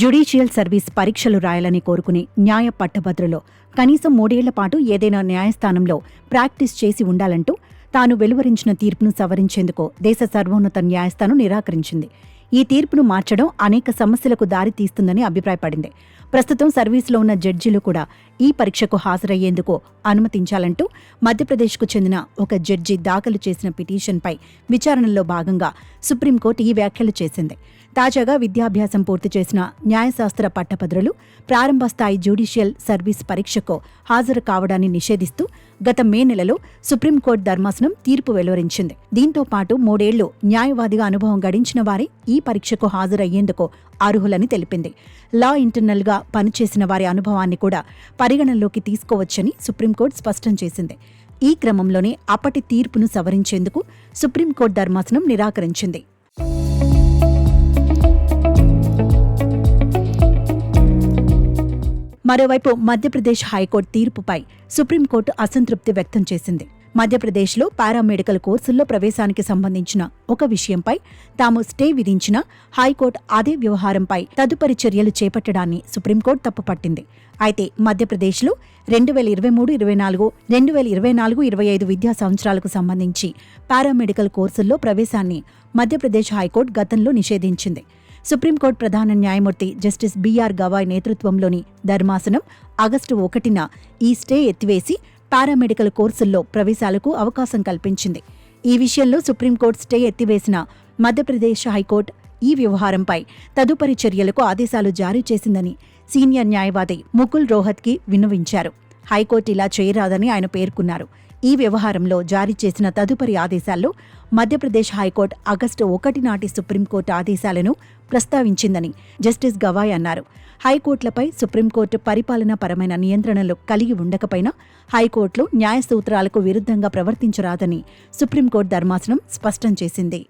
Judicial service పరీక్షలు రాయాలని కోరుకునే న్యాయ పట్టభద్రులో కనీసం మూడేళ్ళ పాటు ఏదైనా న్యాయస్థానంలో ప్రాక్టీస్ చేసి ఉండాలంటూ తాను వెలువరించిన తీర్పును సవరించేందుకు దేశ సర్వోన్నత న్యాయస్థానం నిరాకరించింది. ఈ తీర్పును మార్చడం అనేక సమస్యలకు దారి తీస్తుందని అభిప్రాయపడింది. ప్రస్తుతం సర్వీసులో ఉన్న జడ్జీలు కూడా ఈ పరీక్షకు హాజరయ్యేందుకు అనుమతించాలంటూ మధ్యప్రదేశ్కు చెందిన ఒక జడ్జి దాఖలు చేసిన పిటిషన్పై విచారణలో భాగంగా సుప్రీంకోర్టు ఈ వ్యాఖ్యలు చేసింది. తాజాగా విద్యాభ్యాసం పూర్తి చేసిన న్యాయశాస్త్ర పట్టభద్రులు ప్రారంభ స్థాయి జ్యుడిషియల్ సర్వీస్ పరీక్షకు హాజరు కావడాన్ని నిషేధిస్తూ గత మే నెలలో సుప్రీంకోర్టు ధర్మాసనం తీర్పు వెలువరించింది. దీంతో పాటు మూడేళ్ళు న్యాయవాదిగా అనుభవం గడించిన వారే ఈ పరీక్షకు హాజరయ్యేందుకు అర్హులని తెలిపింది. లా ఇంటర్నల్గా పనిచేసిన వారి అనుభవాన్ని కూడా పరిగణనలోకి తీసుకోవచ్చని సుప్రీంకోర్టు స్పష్టం చేసింది. ఈ క్రమంలోనే అప్పటి తీర్పును సవరించేందుకు సుప్రీంకోర్టు ధర్మాసనం నిరాకరించింది. మరోవైపు మధ్యప్రదేశ్ హైకోర్టు తీర్పుపై సుప్రీంకోర్టు అసంతృప్తి వ్యక్తం చేసింది. మధ్యప్రదేశ్లో పారామెడికల్ కోర్సుల్లో ప్రవేశానికి సంబంధించిన ఒక విషయంపై తాము స్టే విధించిన హైకోర్టు అదే వ్యవహారంపై తదుపరి చర్యలు చేపట్టడాన్ని సుప్రీంకోర్టు తప్పుపట్టింది. అయితే మధ్యప్రదేశ్లో రెండు వేల ఇరవై మూడు ఇరవై నాలుగు రెండు వేల ఇరవై నాలుగు ఇరవై ఐదు విద్యా సంవత్సరాలకు సంబంధించి పారామెడికల్ కోర్సుల్లో ప్రవేశాన్ని మధ్యప్రదేశ్ హైకోర్టు గతంలో నిషేధించింది. సుప్రీంకోర్టు ప్రధాన న్యాయమూర్తి జస్టిస్ బీఆర్ గవాయ్ నేతృత్వంలోని ధర్మాసనం ఆగస్టు ఒకటిన ఈ స్టే ఎత్తివేసి పారామెడికల్ కోర్సుల్లో ప్రవేశాలకు అవకాశం కల్పించింది. ఈ విషయంలో సుప్రీంకోర్టు స్టే ఎత్తివేసిన మధ్యప్రదేశ్ హైకోర్టు ఈ వ్యవహారంపై తదుపరి చర్యలకు ఆదేశాలు జారీ చేసిందని సీనియర్ న్యాయవాది ముకుల్ రోహత్కి విన్నవించారు. హైకోర్టు ఇలా చేయరాదని ఆయన పేర్కొన్నారు. ఈ వ్యవహారంలో జారీ చేసిన తదుపరి ఆదేశాల్లో మధ్యప్రదేశ్ హైకోర్టు ఆగస్టు ఒకటి నాటి సుప్రీంకోర్టు ఆదేశాలను ప్రస్తావించిందని జస్టిస్ గవాయ్ అన్నారు. హైకోర్టులపై సుప్రీంకోర్టు పరిపాలనాపరమైన నియంత్రణలు కలిగి ఉండకపోయినా హైకోర్టులు న్యాయ సూత్రాలకు విరుద్ధంగా ప్రవర్తించరాదని సుప్రీంకోర్టు ధర్మాసనం స్పష్టం చేసింది.